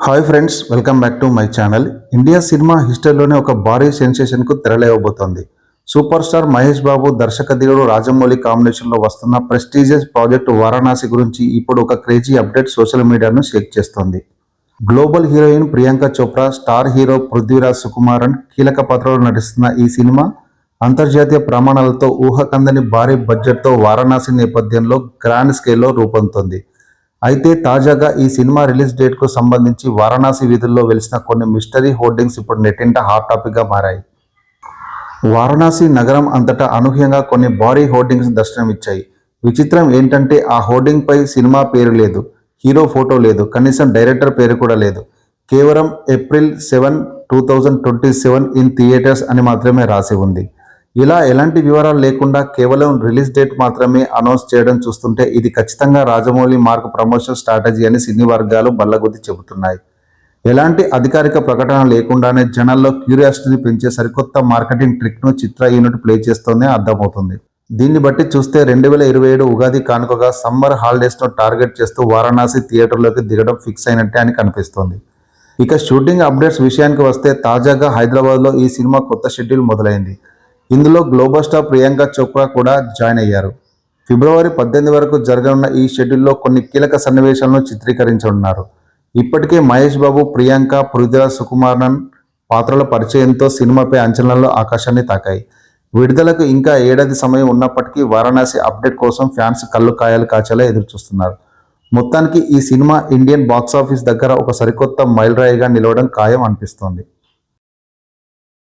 Hi friends welcome back to my channel. India cinema హిస్టరీలోనే ఒక భారీ సెన్సేషన్కు తెరలేవబోతోంది. సూపర్ స్టార్ మహేష్ బాబు దర్శకధీరుడు రాజమౌళి కాంబినేషన్లో వస్తున్న ప్రెస్టీజియస్ ప్రాజెక్ట్ వారణాసి గురించి ఇప్పుడు ఒక క్రేజీ అప్డేట్ సోషల్ మీడియాను షేక్ చేస్తోంది. Global heroine Priyanka Chopra star hero Prithviraj Sukumaran కీలక పాత్రలో నటిస్తున్న ఈ సినిమా అంతర్జాతీయ ప్రమాణాలతో ఊహకందని భారీ బడ్జెట్తో వారణాసి నేపథ్యంలో గ్రాండ్ స్కేల్లో రూపొందుతుంది. అయితే తాజాగా ఈ సినిమా రిలీజ్ డేట్కు సంబంధించి వారణాసి వీధుల్లో వెలిసిన కొన్ని మిస్టరీ హోర్డింగ్స్ ఇప్పుడు నెట్టింట హాట్ టాపిక్గా మారాయి. వారణాసి నగరం అంతటా అనూహ్యంగా కొన్ని భారీ హోర్డింగ్స్ దర్శనమిచ్చాయి. విచిత్రం ఏంటంటే ఆ హోర్డింగ్ పై సినిమా పేరు లేదు హీరో ఫోటో లేదు కనీసం డైరెక్టర్ పేరు కూడా లేదు. కేవలం April seven two thousand twenty seven in theatres అని మాత్రమే రాసి ఉంది. ఇలా ఎలాంటి వివరాలు లేకుండా కేవలం రిలీజ్ డేట్ మాత్రమే అనౌన్స్ చేయడం చూస్తుంటే ఇది ఖచ్చితంగా రాజమౌళి మార్క్ ప్రమోషన్ స్ట్రాటజీ అని సినీ వర్గాలు బల్లగొద్ది చెబుతున్నాయి. ఎలాంటి అధికారిక ప్రకటన లేకుండానే జనాల్లో క్యూరియాసిటీని పెంచే సరికొత్త మార్కెటింగ్ ట్రిక్ను చిత్ర యూనిట్ ప్లే చేస్తోందే అర్థమవుతుంది. దీన్ని బట్టి చూస్తే రెండు వేల ఇరవై ఏడు ఉగాది కానుకగా సమ్మర్ హాలిడేస్ను టార్గెట్ చేస్తూ వారణాసి థియేటర్లోకి దిగడం ఫిక్స్ అయినట్టే అని కనిపిస్తోంది. ఇక షూటింగ్ అప్డేట్స్ విషయానికి వస్తే తాజాగా హైదరాబాద్లో ఈ సినిమా కొత్త షెడ్యూల్ మొదలైంది. ఇందులో గ్లోబల్ స్టార్ ప్రియాంక చోప్రా కూడా జాయిన్ అయ్యారు. ఫిబ్రవరి పద్దెనిమిది వరకు జరగనున్న ఈ షెడ్యూల్లో కొన్ని కీలక సన్నివేశాలను చిత్రీకరించనున్నారు. ఇప్పటికే మహేష్ బాబు ప్రియాంక పృథ్వీరాజ్ సుకుమారన్ పాత్రల పరిచయంతో సినిమాపై అంచనాల్లో ఆకాశాన్ని తాకాయి. విడుదలకు ఇంకా ఏడాది సమయం ఉన్నప్పటికీ వారణాసి అప్డేట్ కోసం ఫ్యాన్స్ కళ్ళు కాయలు కాచేలా ఎదురుచూస్తున్నారు. మొత్తానికి ఈ సినిమా ఇండియన్ బాక్సాఫీస్ దగ్గర ఒక సరికొత్త మైలురాయిగా నిలవడం ఖాయం అనిపిస్తోంది.